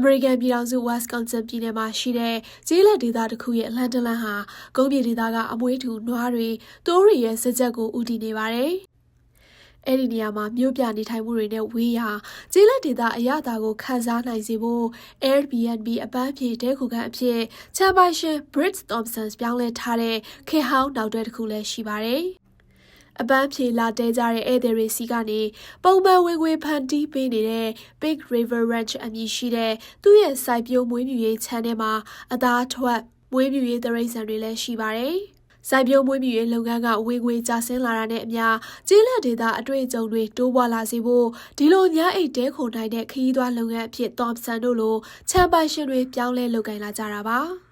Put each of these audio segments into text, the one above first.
အမေရိကန်ပြည်ထောင်စု Wisconsin ပြည်နယ်မှာရှိတဲ့ကျေးလက်ဒေသတစ်ခုရဲ့လန်ဒလန်ဟာကုန်းပြည်ဒေသကအမွေးထူနွားတွေတိုးတွေရဲ့စကြက်ကိုဥတည်နေပါတယ်။အဲ့ဒီနေရာမှာမြို့ပြနေထိုင်မှုတွေနဲ့ဝေးရာကျေးလက်ဒေသအရသာကိုခန်းစားနိုင်စေဖို့ Airbnb အပန်းဖြေတဲခုခံအဖြစ်ချမ်းပိုင်ရှင် Britt Thompson ပြောင်းလဲထားတဲ့ခေဟောင်းနောက်တွဲတစ်ခုလည်းရှိပါတယ်။ အပန်းဖြေလာတဲကြတဲ့ဧည့်သည်တွေစီကနေပုံမှန်ဝင်ငွေဖန်တီးပေးနေတဲ့ Big River Ranch အမည်ရှိတဲ့သူ့ရဲ့စိုက်ပျိုးမွေးမြူရေးခြံထဲမှာအသားထွက်မွေးမြူရေးတရိတ်ဆန်တွေလည်းရှိပါတယ်။စိုက်ပျိုးမွေးမြူရေးလုပ်ငန်းကဝင်ငွေကျဆင်းလာတာနဲ့အမျှကျေးလက်ဒေသအတွေ့အကြုံတွေတိုးပွားလာစေဖို့ဒီလိုညအိတ်တဲခုန်နိုင်တဲ့ခရီးသွားလုပ်ငန်းအဖြစ် Thompson တို့လိုချမ်ပိုင်ရှင်တွေပြောင်းလဲလုပ်ကိုင်လာကြတာပါ။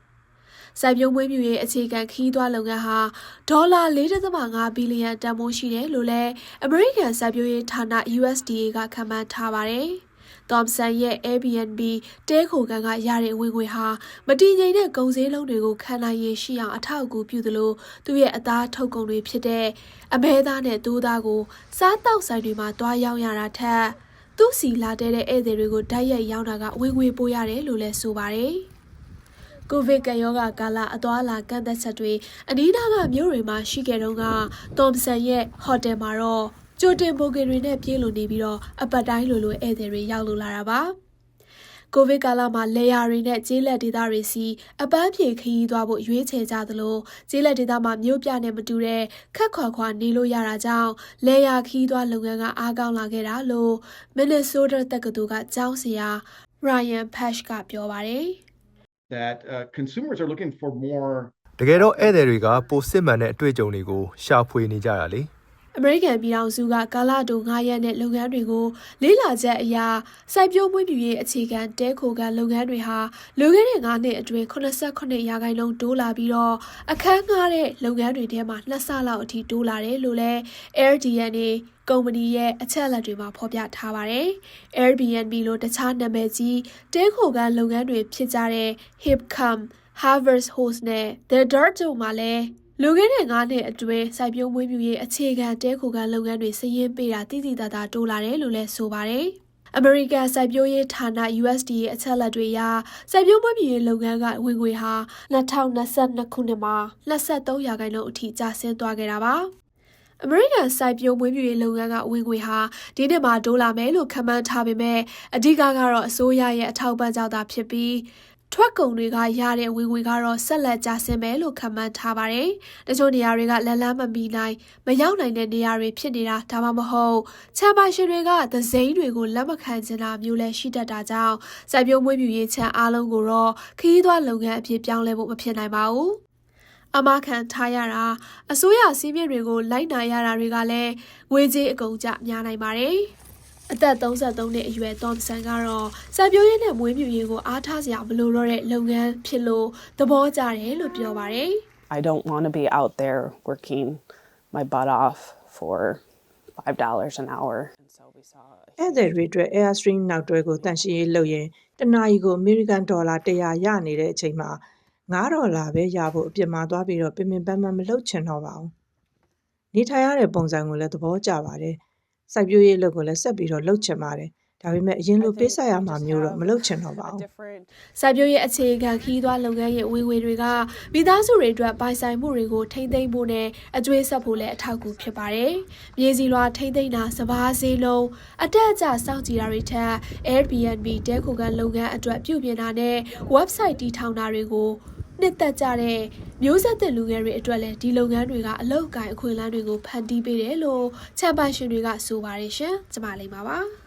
စိုက်ပျိုးမွေးမြူရေးအခြေခံခီးသွွားလုပ်ငန်းဟာဒေါ်လာ4.5ဘီလီယံတန်ဖိုးရှိတယ်လို့လည်းအမေရိကန်စိုက်ပျိုးရေးဌာန USDA ကခန့်မှန်းထားပါတယ်။ Thompson ရဲ့ Airbnb တဲခိုကန်ကရတဲ့ဝင်ငွေဟာမတည်ငြိမ်တဲ့ကုန်စည်လုံးတွေကိုခံနိုင်ရရှိအောင်အထောက်အကူပြုသလိုသူ့ရဲ့အသားထုတ်ကုန်တွေဖြစ်တဲ့အမဲသားနဲ့သိုးသားကိုစားတောက်ဆိုင်တွေမှာတွားရောက်ရတာထက်သူ့စီလာတဲ့ဧည့်သည်တွေကိုတိုက်ရိုက်ရောင်းတာကဝင်ငွေပိုရတယ်လို့လည်းဆိုပါတယ်။ ကိုဗစ်ကရောဂါကာလအသွားအလာကန့်သက်ချက်တွေအနီးနားကမြို့တွေမှာရှိခဲ့တုန်းကတော်မဆန်ရဲ့ဟိုတယ်မှာတော့ကြိုတင်ဘိုကင်တွေနဲ့ပြေးလို့နေပြီးတော့အပတ်တိုင်းလိုလိုဧည့်သည်တွေရောက်လို့လာတာပါကိုဗစ်ကာလမှာလေယာတွေနဲ့ကျေးလက်ဒေသတွေစီအပန်းဖြေခရီးသွားဖို့ရွေးချယ်ကြသလိုကျေးလက်ဒေသမှာမြို့ပြနဲ့မတူတဲ့ခက်ခွာခွာနေလို့ရတာကြောင့်လေယာခရီးသွားလုပ်ငန်းကအားကောင်းလာခဲ့တာလို့ Minnesota တက္ကသိုလ်ကကျောင်းဆရာ Ryan Pash ကပြောပါတယ် that uh, consumers are looking for more တကယ်တော့ဧည့်သည်တွေကပိုစစ်မှန်တဲ့အတွေ့အကြုံတွေကိုရှာဖွေနေကြတာလေ အမေရိကန်ပြည်ထောင်စုကကာလတို9ရက်နဲ့လုပ်ငန်းတွေကိုလေးလာချက်အရာစိုက်ပျိုးမွေးမြူရေးအခြေခံတဲခိုကန်လုပ်ငန်းတွေဟာလူခဲ့တဲ့9နှစ်အတွင်း89ရာခိုင်နှုန်းတိုးလာပြီးတော့အခန်းငှားတဲ့လုပ်ငန်းတွေထဲမှာနှစ်ဆလောက်အထိတိုးလာတယ်လို့လည်း AirDNA ကုမ္ပဏီရဲ့အချက်အလက်တွေမှာဖော်ပြထားပါတယ်။ Airbnb လို့တခြားနာမည်ကြီးတဲခိုကန်လုပ်ငန်းတွေဖြစ်ကြတဲ့ Hipcam, Harvest Host နဲ့ The Dirt တို့မှာလည်း လူခဲ့တဲ့9နှစ်အတွင်းစိုက်ပျိုးမွေးမြူရေးအခြေခံတဲခိုကန်လုပ်ငန်းတွေစည်ရင်းပေးတာတိတိတသားတိုးလာတယ်လို့လည်းဆိုပါတယ်။အမေရိကန်စိုက်ပျိုးရေးဌာန USDA အချက်အလက်တွေအရစိုက်ပျိုးမွေးမြူရေးလုပ်ငန်းကဝင်ငွေဟာ2022ခုနှစ်မှာ23ရာခိုင်နှုန်းအထိကျဆင်းသွားခဲ့တာပါ။အမေရိကန်စိုက်ပျိုးမွေးမြူရေးလုပ်ငန်းကဝင်ငွေဟာဒီနှစ်မှာတိုးလာမယ်လို့ခန့်မှန်းထားပေမဲ့အဓိကကတော့အစိုးရရဲ့အထောက်ပံ့ကြောင့်သာဖြစ်ပြီး ထွက်ကုန်တွေကရတဲ့ဝင်ငွေကတော့ဆက်လက်ကျဆင်းမယ်လို့ခန့်မှန်းထားပါတယ်။တချို့နေရာတွေကလန်လန်းမမီနိုင်မရောက်နိုင်တဲ့နေရာတွေဖြစ်နေတာဒါမှမဟုတ်ချမ်းပိုင်ရှင်တွေကသစိမ်းတွေကိုလက်မခံချင်တာမျိုးလည်းရှိတတ်တာကြောင့်စိုက်ပျိုးမွေးမြူရေးချမ်းအားလုံးကိုတော့ခရီးသွားလုပ်ငန်းအဖြစ်ပြောင်းလဲဖို့မဖြစ်နိုင်ပါဘူး။အမခံထားရတာအစိုးရစီးမြင့်တွေကိုလိုက်နာရတာတွေကလည်းငွေကြေးအကုန်ကြများနိုင်ပါတယ်။ အသက်33နှစ်အရွယ် Thompson ကတော့စံပြိုးရင်းနဲ့မွေးမြူရေးကိုအားထားစရာမလိုတော့တဲ့လုပ်ငန်းဖြစ်လို့သဘောကျတယ်လို့ပြောပါတယ်။ I don't want to be out there working my butt off for $5 an hour. And so we saw ဧည့်သည်တွေအတွက် Airstream နောက်တွဲကိုတန်ရှင်းရေးလုပ်ရင်တနာရီကို American Dollar 100ရနေတဲ့အချိန်မှာ9ဒေါ်လာပဲရဖို့အပြစ်မှာသွားပြီးတော့ပင်ပင်ပန်းပန်းမလုပ်ချင်တော့ပါဘူး။နေထိုင်ရတဲ့ပုံစံကိုလည်းသဘောကျပါတယ်။ စိုက်ပျိုးရေးလုပ်ကိုလည်းဆက်ပြီးတော့လုပ်ချင်ပါတယ်။ဒါပေမဲ့အရင်လိုပေးဆက်ရမှာမျိုးတော့မလုပ်ချင်တော့ပါဘူး။ different စိုက်ပျိုးရေးအခြေခံခီးသွွားလုပ်ငန်းရဲ့ဝင်ငွေတွေကမိသားစုတွေအတွက်ပိုင်ဆိုင်မှုတွေကိုထိမ့်သိမ်းဖို့နဲ့အကျွေးဆက်ဖို့လည်းအထောက်အကူဖြစ်ပါတယ်။မြေစီလွာထိမ့်သိမ်းတာစဘာဈေးလုံးအတက်အကျစောင့်ကြည့်တာတွေထက် Airbnb တဲခိုကန်လုပ်ငန်းအတွက်ပြုပြင်တာနဲ့ website တည်ထောင်တာတွေကို နှစ်သက်ကြတဲ့မျိုးဆက်သစ်လူငယ်တွေအတွက်လည်းဒီလုပ်ငန်းတွေကအလောက်ကိုင်အခွင့်အလမ်းတွေကိုဖန်တီးပေးတယ်လို့ချမ်ပိုင်ရှင်တွေကဆိုပါတယ်ရှင်။ကျမလေးပါပါ။